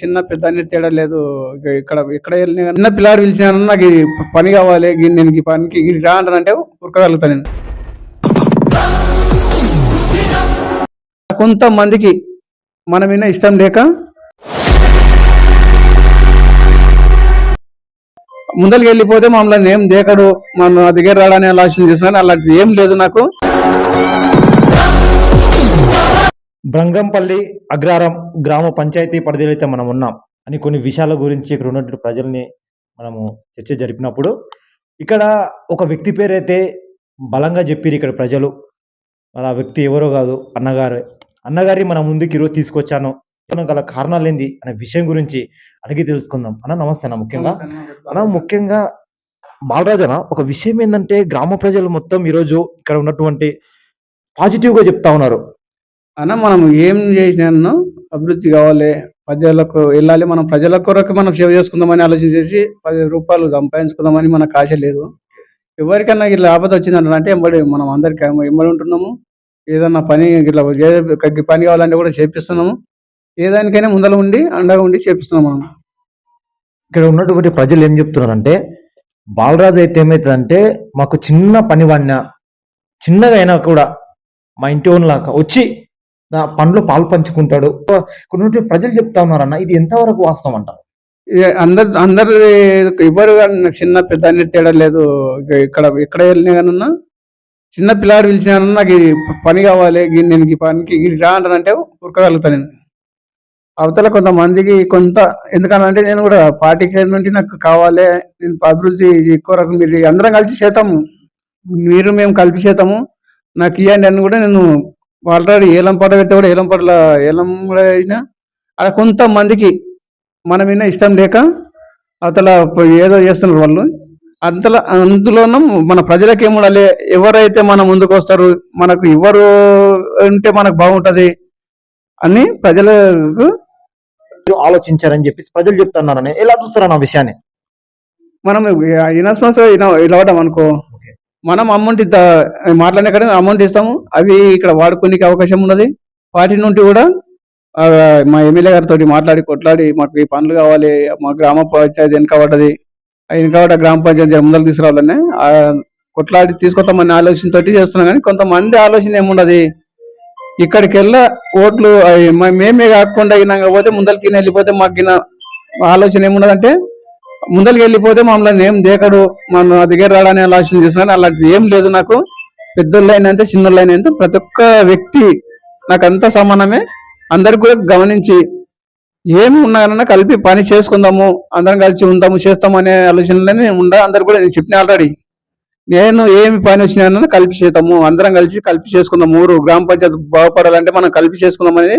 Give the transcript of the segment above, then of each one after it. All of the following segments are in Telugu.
చిన్న పెద్ద అనేది తేడా లేదు. ఇక్కడ ఇక్కడ చిన్న పిల్లాడు పిలిచినాను నాకు పని కావాలి. నేను ఈ పనికి ఇది రా అంటే ఉరకగలుగుతాను నేను. కొంతమందికి మనమైనా ఇష్టం లేక ముందరికి వెళ్ళిపోతే మమ్మల్ని ఏం దేకడు? మన దగ్గర రావడానికి ఆలోచన చేస్తున్నాను అలాంటిది ఏం లేదు నాకు. బ్రంగంపల్లి అగ్రారం గ్రామ పంచాయతీ పరిధిలో అయితే మనం ఉన్నాం అని కొన్ని విషయాల గురించి ఇక్కడ ఉన్నటువంటి ప్రజల్ని మనము చర్చ జరిపినప్పుడు ఇక్కడ ఒక వ్యక్తి పేరైతే బలంగా చెప్పిరు ఇక్కడ ప్రజలు. మరి ఆ వ్యక్తి ఎవరో కాదు అన్నగారు. అన్నగారి మన ముందుకు ఈరోజు తీసుకొచ్చాను. గల కారణాలు ఏంది అనే విషయం గురించి అడిగి తెలుసుకుందాం. అన్న నమస్తే అన్న ముఖ్యంగా. అన్న ముఖ్యంగా బాలరాజన ఒక విషయం ఏంటంటే గ్రామ ప్రజలు మొత్తం ఈరోజు ఇక్కడ ఉన్నటువంటి పాజిటివ్గా చెప్తా ఉన్నారు. అన్న మనం ఏం చేసినా అభివృద్ధి కావాలి. ప్రజలకు వెళ్ళాలి. మనం ప్రజల కొరకు మనం సేవ చేసుకుందామని ఆలోచన చేసి పది రూపాయలు సంపాదించుకుందామని మనకు ఆశ లేదు. ఎవరికైనా ఇట్లా ఆపద వచ్చిందంటే అంటే ఎంబడి మనం అందరికి ఎంబడి ఉంటున్నాము. ఏదన్నా పని ఇట్లా పని కావాలంటే కూడా చేపిస్తున్నాము. ఏ దానికైనా ముందర ఉండి అండగా ఉండి చేపిస్తున్నాం మనం. ఇక్కడ ఉన్నటువంటి ప్రజలు ఏం చెప్తున్నారంటే బాలరాజు అయితే ఏమవుతుందంటే మాకు చిన్న పని వాడిన చిన్నగా అయినా కూడా మా ఇంటి వాళ్ళ వచ్చి పనిలో పాలు పంచుకుంటాడు. కొన్ని ప్రజలు చెప్తా ఉన్నారన్న ఇది ఎంతవరకు వాస్తవం అంటారు? అందరు అందరు ఎవరు కానీ చిన్న పెద్ద అనేది తేడా లేదు. ఇక్కడ ఇక్కడ ఎక్కడ వెళ్ళినా కానున్నా చిన్న పిల్లాడు పిలిచినా నాకు ఇది పని కావాలి నేను ఈ పనికి ఇది రా అంటానంటే ఉరకగలుగుతాను నేను. అవతల కొంతమందికి కొంత ఎందుకనంటే నేను కూడా పార్టీ పార్టీకి నుండి నాకు కావాలి నేను అభివృద్ధి ఎక్కువ రకం మీరు అందరం కలిసి చేతాము. మీరు మేము కలిపి చేతాము. నాకు ఇవ్వండి అని కూడా నేను ఆల్రెడీ ఏలం పాట పెడితే కూడా ఏలం పాటల ఏలం కూడా వేసిన అలా కొంతమందికి మన మీద ఇష్టం లేక అవతల ఏదో చేస్తున్నారు వాళ్ళు. అంతలో అందులోనూ మన ప్రజలకు ఏముండాలి? ఎవరైతే మన ముందుకు వస్తారు మనకు ఎవరు ఉంటే మనకు బాగుంటది అని ప్రజలకు ఆలోచించారని చెప్పేసి ప్రజలు చెప్తున్నారని. ఎలా చూస్తారన్న ఆ విషయాన్ని? మనం ఇన్వెస్ట్మెంట్స్ ఇవ్వడం అనుకో. మనం అమౌంట్ మాట్లాడిన కాడ అమౌంట్ ఇస్తాము. అవి ఇక్కడ వాడుకోనికి అవకాశం ఉన్నది. వాటి నుండి కూడా మా ఎమ్మెల్యే గారితో మాట్లాడి కొట్లాడి మాకు ఈ పనులు కావాలి మా గ్రామ పంచాయతీ వెనక పడ్డది గ్రామ పంచాయతీ ముందలు తీసుకురావాలని కొట్లాడి తీసుకొస్తామని ఆలోచనతో చేస్తున్నాం. కానీ కొంతమంది ఆలోచన ఏముండదు? ఇక్కడికి వెళ్ళ ఓట్లు అవి మేమే కాకుండా అయినాక పోతే ముందరికి వెళ్ళిపోతే మాకు ఆలోచన ఏమున్నదంటే ముందరికి వెళ్ళిపోతే మమ్మల్ని ఏం దేకడు మన దగ్గర రావడానికి ఆలోచన చేసుకుని అలాంటిది ఏం లేదు నాకు. పెద్దోళ్ళైనా అంతే చిన్నోళ్ళైనా అంతే ప్రతి ఒక్క వ్యక్తి నాకు సమానమే. అందరికి కూడా గమనించి ఏమి ఉన్నాయన్నా కలిపి పని చేసుకుందాము అందరం కలిసి ఉందాము చేస్తాము అనే ఆలోచనలోనే ఉండ. అందరు కూడా నేను చెప్పిన ఆల్రెడీ. నేను ఏమి పని వచ్చినా కలిపి చేద్దాము అందరం కలిసి కలిపి చేసుకుందాం ఊరు గ్రామ పంచాయతీ బాగుపడాలంటే మనం కలిపి చేసుకుందామని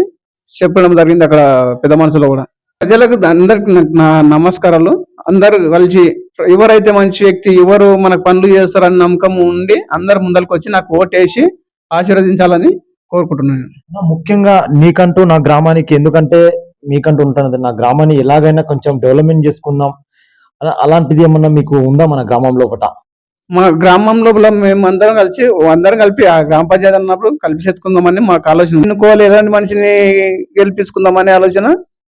చెప్పడం జరిగింది అక్కడ పెద్ద మనసులో కూడా. ప్రజలకు అందరికి నా నమస్కారాలు. అందరు కలిసి ఎవరైతే మంచి వ్యక్తి ఎవరు మనకు పనులు చేస్తారని నమ్మకం ఉండి అందరు ముందరికి వచ్చి నాకు ఓటేసి ఆశీర్వదించాలని కోరుకుంటున్నాను. ముఖ్యంగా నీకంటూ నా గ్రామానికి ఎందుకంటే మీకంటూ ఉంటున్నది నా గ్రామాన్ని ఎలాగైనా కొంచెం డెవలప్మెంట్ చేసుకుందాం. అలా- అలాంటిది ఏమన్నా మీకు ఉందా మన గ్రామంలో ఒకట మా గ్రామం లోపల మేము అందరం కలిసి అందరం కలిపి ఆ గ్రామ పంచాయతీ అన్నప్పుడు కలిపి చేసుకుందామని మాకు ఆలోచన ఎన్నుకోవాలి ఎలాంటి మనిషిని గెలిపించుకుందామనే ఆలోచన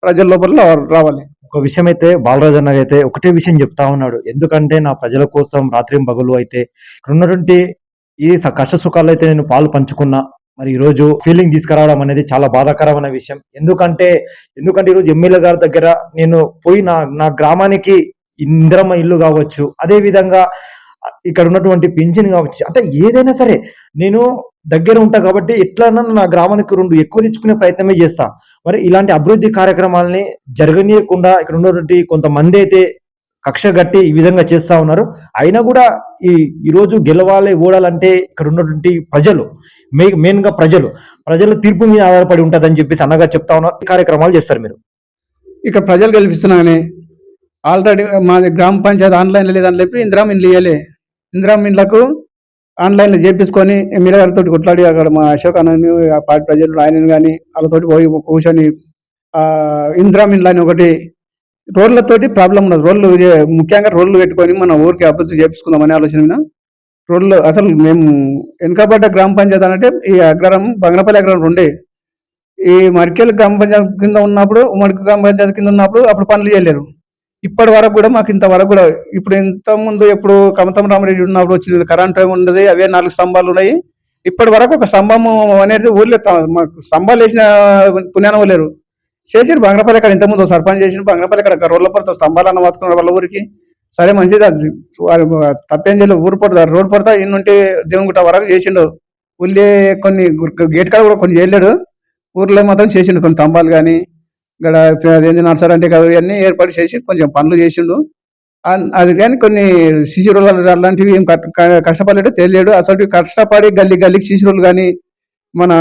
ప్రజల లోపల రావాలి. ఒక విషయం అయితే బాలరాజు అన్న అయితే ఒకటే విషయం చెప్తా ఉన్నాడు. ఎందుకంటే నా ప్రజల కోసం రాత్రి పగలు అయితే ఇక్కడ ఉన్నటువంటి ఈ స- కష్ట సుఖాలు అయితే నేను పాలు పంచుకున్నా. మరి ఈరోజు ఫీలింగ్ తీసుకురావడం అనేది చాలా బాధాకరమైన విషయం. ఎందుకంటే ఎందుకంటే ఈరోజు ఎమ్మెల్యే గారి దగ్గర నేను పోయి నా నా గ్రామానికి ఇందిరమ్మ ఇల్లు కావచ్చు అదే విధంగా ఇక్కడ ఉన్నటువంటి పింఛన్ కావచ్చు అంటే ఏదైనా సరే నేను దగ్గర ఉంటా కాబట్టి ఎట్లన్నా నా గ్రామానికి రెండు ఎక్కువ తెచ్చుకునే ప్రయత్నమే చేస్తా. మరి ఇలాంటి అభివృద్ధి కార్యక్రమాలని జరగనీయకుండా ఇక్కడ ఉన్నటువంటి కొంతమంది అయితే కక్ష గట్టి ఈ విధంగా చేస్తా ఉన్నారు. అయినా కూడా ఈ ఈరోజు గెలవాలి ఓడాలంటే ఇక్కడ ఉన్నటువంటి ప్రజలు మెయిన్గా ప్రజలు ప్రజల తీర్పు మీద ఆధారపడి ఉంటుందని చెప్పేసి అన్నగా చెప్తా ఉన్నారు ఈ కార్యక్రమాలు చేస్తారు మీరు. ఇక్కడ ప్రజలు గెలిపిస్తున్నామని ఆల్రెడీ మాది గ్రామ పంచాయతీ ఆన్లైన్ లేదని చెప్పి ఇందిరామ్ ఇండ్లు ఇవ్వాలి ఇందిరామ్ ఆన్లైన్లో చేపించుకొని ఎమ్మెల్యే గారితో కొట్లాడి అక్కడ మా అశోక్ అన్నని పార్టీ ప్రజలు ఆయన కానీ వాళ్ళతోటి పోయి కూర్చొని ఆ అని ఒకటి రోడ్లతోటి ప్రాబ్లం ఉన్నది రోడ్లు ముఖ్యంగా రోడ్లు పెట్టుకొని మన ఊరికి అభివృద్ధి చేపించుకుందామనే ఆలోచన మీద రోడ్లు అసలు మేము వెనుకబడ్డ గ్రామ పంచాయతీ అంటే ఈ అగ్రహం బంగనపల్లి అగ్రహం రెండే. ఈ మరికెల్ గ్రామ పంచాయతీ కింద ఉన్నప్పుడు ఉమ్మడి గ్రామ పంచాయతీ కింద ఉన్నప్పుడు అప్పుడు పనులు చేయలేరు. ఇప్పటి వరకు కూడా మాకు ఇంతవరకు కూడా ఇప్పుడు ఇంత ముందు ఎప్పుడు కమతం రామరెడ్డి ఉన్నప్పుడు వచ్చింది కరెంట్ ఉండదు అవే నాలుగు స్తంభాలు ఉన్నాయి. ఇప్పటి వరకు ఒక స్తంభం అనేది ఊర్లో మాకు స్తంభాలు వేసిన పుణ్యానం లేరు. చేసిరు బంగ్రపల్లి ఇక్కడ ఇంతకుముందు సర్పంచ్ చేసిన బంగ్రపల్లి ఇక్కడ రోడ్ల పడతా స్తంభాలు అన్న పట్టుకున్నారు వాళ్ళ ఊరికి. సరే మంచిది అది. వారు తప్పేం చేయలేదు ఊరు పడతా రోడ్ పడతా ఇన్నుంటే ఉంటే దేవునిగుట్ట వరకు చేసిండు. ఊళ్ళే కొన్ని గేట్ కాడ కూడా కొన్ని చేయలేడు ఊర్లో మాత్రం చేసిండు కొన్ని స్తంభాలు కానీ ఇక్కడ అదేంటి నర్సరీ అంటే కదా ఇవన్నీ ఏర్పాటు చేసి కొంచెం పనులు చేసిండు. అది కానీ కొన్ని సీసీ అలాంటివి ఏం కష్టపడలేడు తెలియడు అసలు కష్టపడి గల్లీ గల్లీకి శిశురులు కానీ మన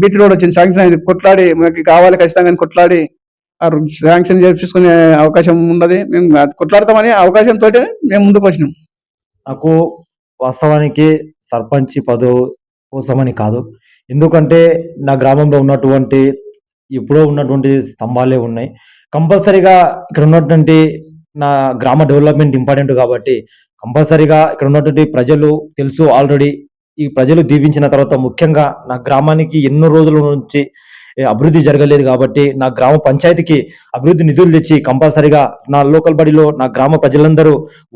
బీటీ రోడ్ వచ్చింది శాంక్షన్ అయింది కొట్లాడి మనకి కావాలి ఖచ్చితంగా కానీ కొట్లాడి ఆ శాంక్షన్ చేపించుకునే అవకాశం ఉన్నది. మేము అది అవకాశంతో మేము ముందుకు వచ్చినాం. నాకు వాస్తవానికి సర్పంచ్ పదవి కోసమని కాదు. ఎందుకంటే నా గ్రామంలో ఉన్నటువంటి ఎప్పుడో ఉన్నటువంటి స్తంభాలే ఉన్నాయి. కంపల్సరీగా ఇక్కడ ఉన్నటువంటి నా గ్రామ డెవలప్మెంట్ ఇంపార్టెంట్ కాబట్టి కంపల్సరీగా ఇక్కడ ఉన్నటువంటి ప్రజలు తెలుసు ఆల్రెడీ ఈ ప్రజలు దీవించిన తర్వాత ముఖ్యంగా నా గ్రామానికి ఎన్నో రోజుల నుంచి అభివృద్ధి జరగలేదు కాబట్టి నా గ్రామ పంచాయతీకి అభివృద్ధి నిధులు తెచ్చి కంపల్సరీగా నా లోకల్ బడిలో నా గ్రామ ప్రజలందరూ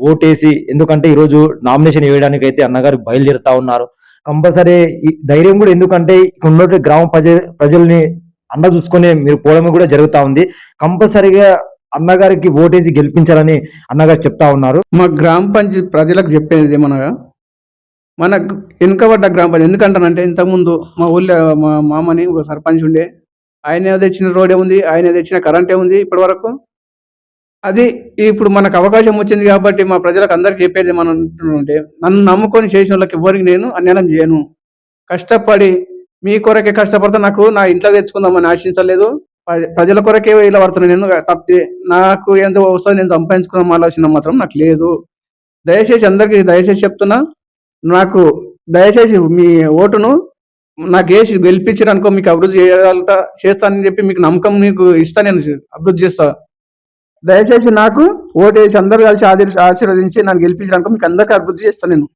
ఓటేసి ఎందుకంటే ఈరోజు నామినేషన్ వేయడానికి అయితే అన్నగారు బయలుదేరుతా ఉన్నారు. కంపల్సరీ ధైర్యం కూడా ఎందుకంటే ఇక్కడ ఉన్నటువంటి గ్రామ ప్రజ ప్రజల్ని అండ చూసుకొని మీరు పోవడం కూడా జరుగుతా ఉంది. కంపల్సరీగా అన్నగారికి ఓటేసి గెలిపించాలని అన్నగారు చెప్తా ఉన్నారు. మా గ్రామ పంచాయతీ ప్రజలకు చెప్పేది ఏమనగా మన వెనుకబడ్డ గ్రామ పంచాయతీ ఎందుకంటానంటే ఇంతకుముందు మా ఊళ్ళో మా మామని ఒక సర్పంచ్ ఉండే ఆయన తెచ్చిన రోడే ఉంది ఆయన తెచ్చిన కరెంటే ఉంది ఇప్పటి వరకు అది ఇప్పుడు మనకు అవకాశం వచ్చింది కాబట్టి మా ప్రజలకు అందరికీ చెప్పేది మనం ఉంటే నన్ను నమ్ముకొని చేసిన వాళ్ళకి ఎవరికి నేను అన్యాయం చేయను. కష్టపడి మీ కొరకే కష్టపడితే నాకు నా ఇంట్లో తెచ్చుకుందామని ఆశించలేదు. ప్రజల కొరకే ఇలా పడుతున్నాను నేను తప్పితే నాకు ఎంత వస్తుంది నేను సంపాదించుకున్నాం ఆలోచన మాత్రం నాకు లేదు. దయచేసి అందరికీ దయచేసి చెప్తున్నా నాకు దయచేసి మీ ఓటును నాకు వేసి గెలిపించడానికో మీకు అభివృద్ధి చేయగలుగుతా చేస్తానని చెప్పి మీకు నమ్మకం మీకు ఇస్తా నేను అభివృద్ధి చేస్తా. దయచేసి నాకు ఓటు వేసి అందరూ కలిసి ఆశీర్వదించి నన్ను గెలిపించడానికి మీకు అందరికీ అభివృద్ధి చేస్తాను నేను.